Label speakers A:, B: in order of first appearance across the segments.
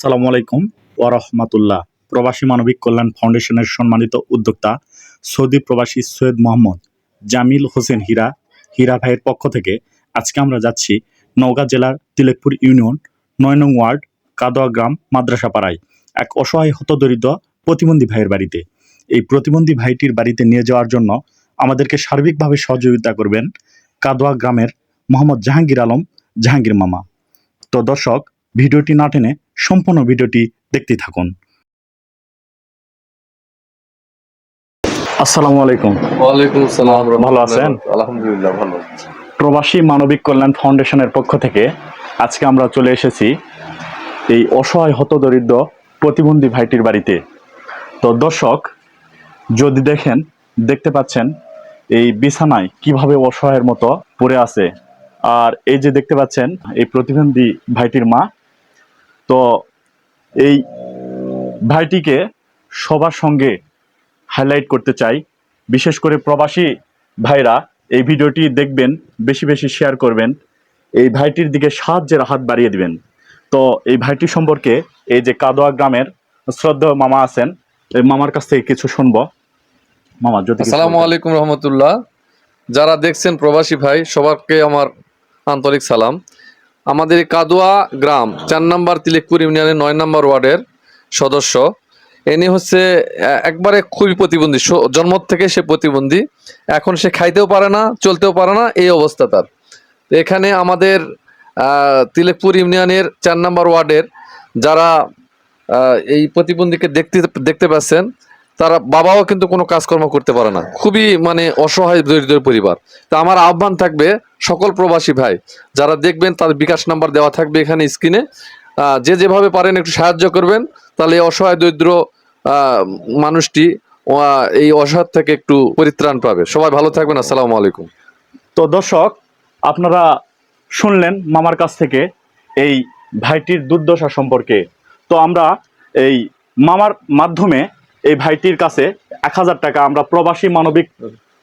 A: আসসালামু আলাইকুম ওরহমাতুল্লাহ প্রবাসী মানবিক কল্যাণ ফাউন্ডেশনের সম্মানিত উদ্যোক্তা সৌদি প্রবাসী সৈয়দ মোহাম্মদ জামিল হোসেন হীরা হীরা ভাইয়ের পক্ষ থেকে আজকে আমরা যাচ্ছি নওগাঁ জেলার তিলেকপুর ইউনিয়ন নয় নং ওয়ার্ড, কাদোয়া গ্রাম, মাদ্রাসাপাড়ায়, এক অসহায় হতদরিদ্র প্রতিবন্ধী ভাইয়ের বাড়িতে। এই প্রতিবন্ধী ভাইটির বাড়িতে নিয়ে যাওয়ার জন্য আমাদেরকে সার্বিকভাবে সহযোগিতা করবেন কাদোয়া গ্রামের মোহাম্মদ জাহাঙ্গীর আলম, জাহাঙ্গীর মামা। তো দর্শক ভিডিওটি না টেনে সম্পূর্ণ ভিডিওটি দেখতে থাকুন। আসসালামু আলাইকুম।
B: ওয়ালাইকুম আসসালাম
A: ভালো আছেন?
B: আলহামদুলিল্লাহ ভালো
A: প্রবাসী মানবিক কল্যাণ ফাউন্ডেশনের পক্ষ থেকে আজকে আমরা চলে এসেছি এই অসহায় হতদরিদ্র প্রতিবন্ধী ভাইটির বাড়িতে। তো দর্শক যদি দেখেন দেখতে পাচ্ছেন এই বিছানায় কীভাবে অসহায়ের মতো পড়ে আছে। আর এই যে দেখতে পাচ্ছেন এই প্রতিবন্ধী ভাইটির মা তো এই ভাইটিকে সবার সঙ্গে হাইলাইট করতে চাই। বিশেষ করে প্রবাসী ভাইরা এই ভিডিওটি দেখবেন বেশি বেশি শেয়ার করবেন। এই ভাইটির দিকে সাহায্যের হাত বাড়িয়ে দিবেন। তো এই ভাইটি সম্পর্কে এই যে কাদোয়া গ্রামের শ্রদ্ধা মামা আছেন এই মামার কাছ থেকে কিছু শুনব। মামা যদি
B: আসসালামু। আলাইকুম রহমতুল্লাহ। যারা দেখছেন প্রবাসী ভাই সবারকে আমার আন্তরিক সালাম। আমাদের কাদুয়া গ্রাম, চার নম্বর তিলেকপুর ইউনিয়নের নয় নম্বর ওয়ার্ডের সদস্য। এনি হচ্ছে একবারে খুবই প্রতিবন্ধী। জন্ম থেকে সে প্রতিবন্ধী। এখন সে খাইতেও পারে না, চলতেও পারে না, এই অবস্থা তার। এখানে আমাদের তিলেকপুর ইউনিয়নের চার নম্বর ওয়ার্ডের যারা এই প্রতিবন্ধীকে দেখতে দেখতে পাচ্ছেন তারা বাবাও কিন্তু কোনো কাজকর্ম করতে পারে না। খুবই মানে অসহায় দরিদ্র পরিবার। তা আমার আহ্বান থাকবে সকল প্রবাসী ভাই, যারা দেখবেন তার বিকাশ নাম্বার দেওয়া থাকবে এখানে স্ক্রিনে যে যেভাবে পারেন একটু সাহায্য করবেন, তাহলে অসহায় দরিদ্র মানুষটি এই অসহায় থেকে একটু পরিত্রাণ পাবে। সবাই ভালো থাকবেন, আসসালামু আলাইকুম।
A: তো দর্শক, আপনারা শুনলেন মামার কাছ থেকে এই ভাইটির দুর্দশা সম্পর্কে। তো আমরা এই মামার মাধ্যমে এই ভাইটির কাছে এক হাজার টাকা আমরা প্রবাসী মানবিক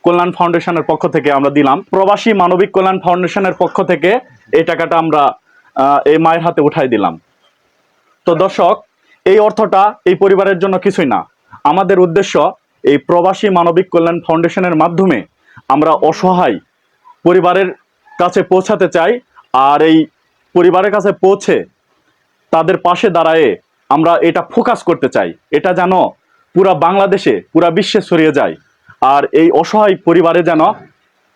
A: কল্যাণ ফাউন্ডেশনের পক্ষ থেকে আমরা দিলাম। প্রবাসী মানবিক কল্যাণ ফাউন্ডেশনের পক্ষ থেকে এই টাকাটা আমরা এই মায়ের হাতে উঠাই দিলাম। তো দর্শক, এই অর্থটা এই পরিবারের জন্য কিছুই না। আমাদের উদ্দেশ্য এই প্রবাসী মানবিক কল্যাণ ফাউন্ডেশনের মাধ্যমে আমরা অসহায় পরিবারের কাছে পৌঁছাতে চাই আর এই পরিবারের কাছে পৌঁছে তাদের পাশে দাঁড়ায়ে আমরা এটা ফোকাস করতে চাই। এটা যেন পুরা বাংলাদেশে, পুরা বিশ্বে ছড়িয়ে যায়। আর এই অসহায় পরিবারে যেন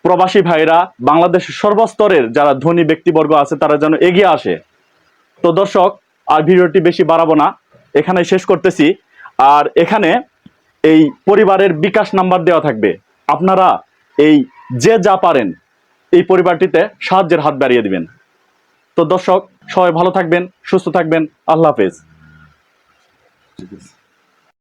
A: প্রবাসী ভাইরা বাংলাদেশের সর্বস্তরের যারা ধনী ব্যক্তিবর্গ আছে, তারা যেন এগিয়ে আসে। তো দর্শক, আর ভিডিওটি বেশি বাড়াবো না। এখানে শেষ করতেছি। আর এখানে এই পরিবারের বিকাশ নাম্বার দেওয়া থাকবে। আপনারা এই যে যা পারেন, এই পরিবারটিতে সাহায্যের হাত বাড়িয়ে দিবেন। তো দর্শক, সবাই ভালো থাকবেন, সুস্থ থাকবেন। আল্লাহ হাফেজ।